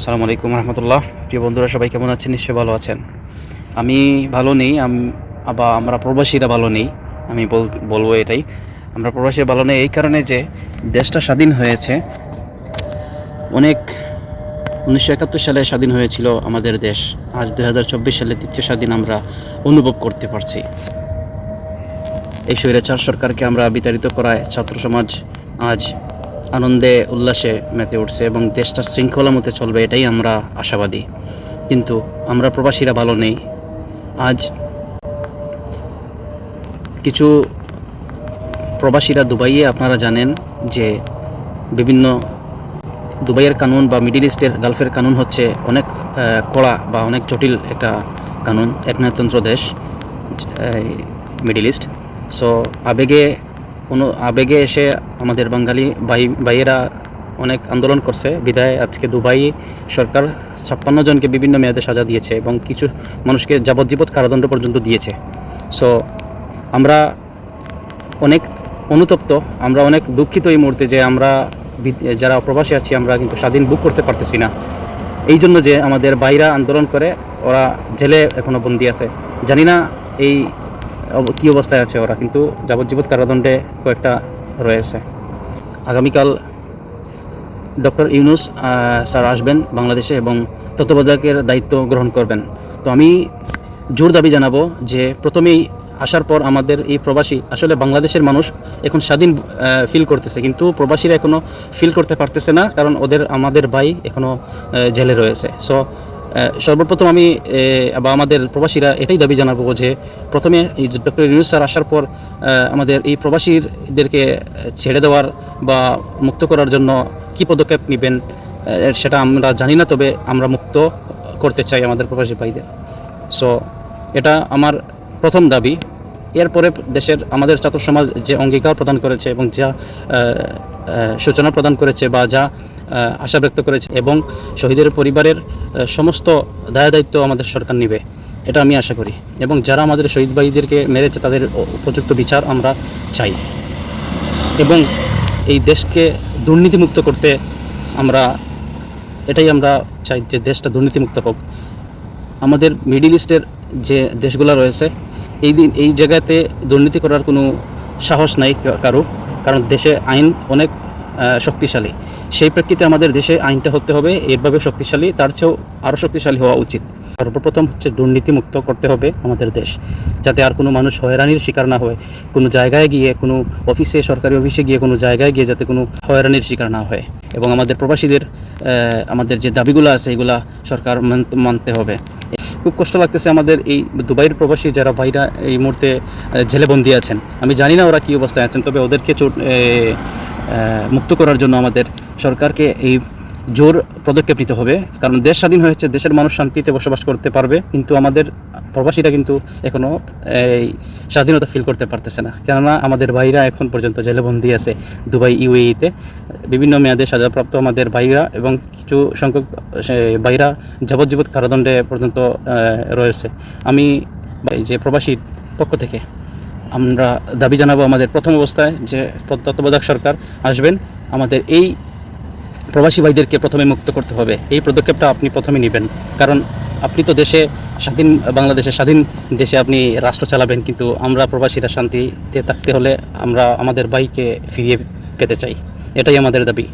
সালামু আলাইকুম রহমতুল্লাহ। প্রিয় বন্ধুরা, সবাই কেমন আছেন? নিশ্চয়ই ভালো আছেন। আমি ভালো নেই বা আমরা প্রবাসীরা ভালো নেই, আমি বল- বলব এটাই। আমরা প্রবাসী ভালো নেই এই কারণে যে দেশটা স্বাধীন হয়েছে। অনেক উনিশশো একাত্তর সালে স্বাধীন হয়েছিল আমাদের দেশ। আজ চব্বিশ সালে দ্বিতীয় স্বাধীন আমরা অনুভব করতে পারছি। এই স্বৈরাচার সরকারকে আমরা বিতাড়িত করায় ছাত্র সমাজ আজ আনন্দে, উল্লাসে মেতে উঠছে এবং দেশটা শৃঙ্খলা মতে চলবে, এটাই আমরা আশাবাদী। কিন্তু আমরা প্রবাসীরা ভালো নেই। আজ কিছু প্রবাসীরা দুবাইয়ে, আপনারা জানেন যে বিভিন্ন দুবাইয়ের কানুন বা মিডিল ইস্টের গালফের কানুন হচ্ছে অনেক কড়া বা অনেক জটিল একটা কানুন, একনায়তন্ত্র দেশ মিডিল ইস্ট। সো, আবেগে কোনো আবেগে এসে আমাদের বাঙালি ভাই, ভাইয়েরা অনেক আন্দোলন করছে। বিদায়, আজকে দুবাই সরকার ছাপ্পান্ন জনকে বিভিন্ন মেয়াদে সাজা দিয়েছে এবং কিছু মানুষকে যাবজ্জীবত কারাদণ্ড পর্যন্ত দিয়েছে। সো আমরা অনেক অনুতপ্ত, আমরা অনেক দুঃখিত এই মুহূর্তে যে আমরা যারা প্রবাসী আছি, আমরা কিন্তু স্বাধীন বুক করতে পারতেছি না। এই জন্য যে আমাদের বাইরা আন্দোলন করে, ওরা জেলে এখনও বন্দি আছে। জানি না এই কী অবস্থায় আছে ওরা? কিন্তু যাবজ্জীবত কারাদণ্ডে কয়েকটা রয়েছে। আগামীকাল ডক্টর ইউনুস স্যার আসবেন বাংলাদেশে এবং তত্ত্বাবধায়কের দায়িত্ব গ্রহণ করবেন। তো আমি জোর দাবি জানাব যে প্রথমেই আসার পর আমাদের এই প্রবাসী আসলে বাংলাদেশের মানুষ এখন স্বাধীন ফিল করতেছে। কিন্তু প্রবাসীরা এখনও ফিল করতে পারতেছে না কারণ ওদের, আমাদের ভাই এখনও জেলে রয়েছে। সো সর্বপ্রথম আমি বা আমাদের প্রবাসীরা এটাই দাবি জানাব যে প্রথমে এই ডক্টর ইউনুস স্যার আসার পর আমাদের এই প্রবাসীদেরকে ছেড়ে দেওয়ার বা মুক্ত করার জন্য কি পদক্ষেপ নেবেন সেটা আমরা জানি না, তবে আমরা মুক্ত করতে চাই আমাদের প্রবাসী ভাইদের। সো এটা আমার প্রথম দাবি। এরপরে দেশের আমাদের ছাত্র সমাজ যে অঙ্গীকার প্রদান করেছে এবং যা সূচনা প্রদান করেছে বা যা আশা ব্যক্ত করেছে এবং শহীদের পরিবারের সমস্ত দায় দায়িত্ব আমাদের সরকার নেবে, এটা আমি আশা করি। এবং যারা আমাদের শহীদ ভাইদেরকে মেরেছে, তাদের উপযুক্ত বিচার আমরা চাই। এবং এই দেশকে দুর্নীতিমুক্ত করতে আমরা, এটাই আমরা চাই যে দেশটা দুর্নীতিমুক্ত হোক। আমাদের মিডিল ইস্টের যে দেশগুলো রয়েছে, এই দিন, এই জায়গাতে দুর্নীতি করার কোনো সাহস নাই কারও। কারণ দেশে আইন অনেক শক্তিশালী। সেই প্রেক্ষিতে আমাদের দেশে আইনটা হতে হবে এরভাবে শক্তিশালী তার চেয়েও আরও শক্তিশালী হওয়া উচিত। সর্বপ্রথম হচ্ছে দুর্নীতিমুক্ত করতে হবে আমাদের দেশ যাতে আর কোনো মানুষ হয়রানির শিকার না হয় কোনো জায়গায় গিয়ে কোনো অফিসে সরকারি অফিসে গিয়ে কোনো জায়গায় গিয়ে যাতে কোনো হয়রানির শিকার না হয়। এবং আমাদের প্রবাসীদের আমাদের যে দাবিগুলো আছে এগুলা সরকার মানতে- হবে। খুব কষ্ট লাগতেছে আমাদের এই দুবাইয়ের প্রবাসী যারা ভাইরা এই মুহূর্তে আহ, জেলে বন্দি আছেন। আমি জানি না ওরা কী অবস্থায় আছেন তবে ওদেরকে মুক্ত করার জন্য আমাদের সরকারকে এই জোর পদক্ষেপ নিতে হবে। কারণ দেশ স্বাধীন হয়েছে, দেশের মানুষ শান্তিতে বসবাস করতে পারবে, কিন্তু আমাদের প্রবাসীরা কিন্তু এখনও এই স্বাধীনতা ফিল করতে পারতেছে না। কেননা আমাদের ভাইরা এখন পর্যন্ত জেলেবন্দি আছে দুবাই, ইউএইতে। বিভিন্ন মেয়াদে সাজাপ্রাপ্ত আমাদের ভাইরা এবং কিছু সংখ্যক ভাইরা যাবজ্জীবত কারাদণ্ডে পর্যন্ত রয়েছে। আমি যে প্রবাসী পক্ষ থেকে আমরা দাবি জানাব আমাদের প্রথম অবস্থায় যে তত্ত্বাবধায়ক সরকার আসবেন। আমাদের এই প্রবাসী ভাইদেরকে প্রথমে মুক্ত করতে হবে। এই পদক্ষেপটা আপনি প্রথমে নেবেন। কারণ আপনি তো দেশে স্বাধীন বাংলাদেশে স্বাধীন দেশে আপনি রাষ্ট্র চালাবেন, কিন্তু আমরা প্রবাসীরা শান্তিতে থাকতে হলে আমরা আমাদের বাইকে ফিরিয়ে পেতে চাই। এটাই আমাদের দাবি।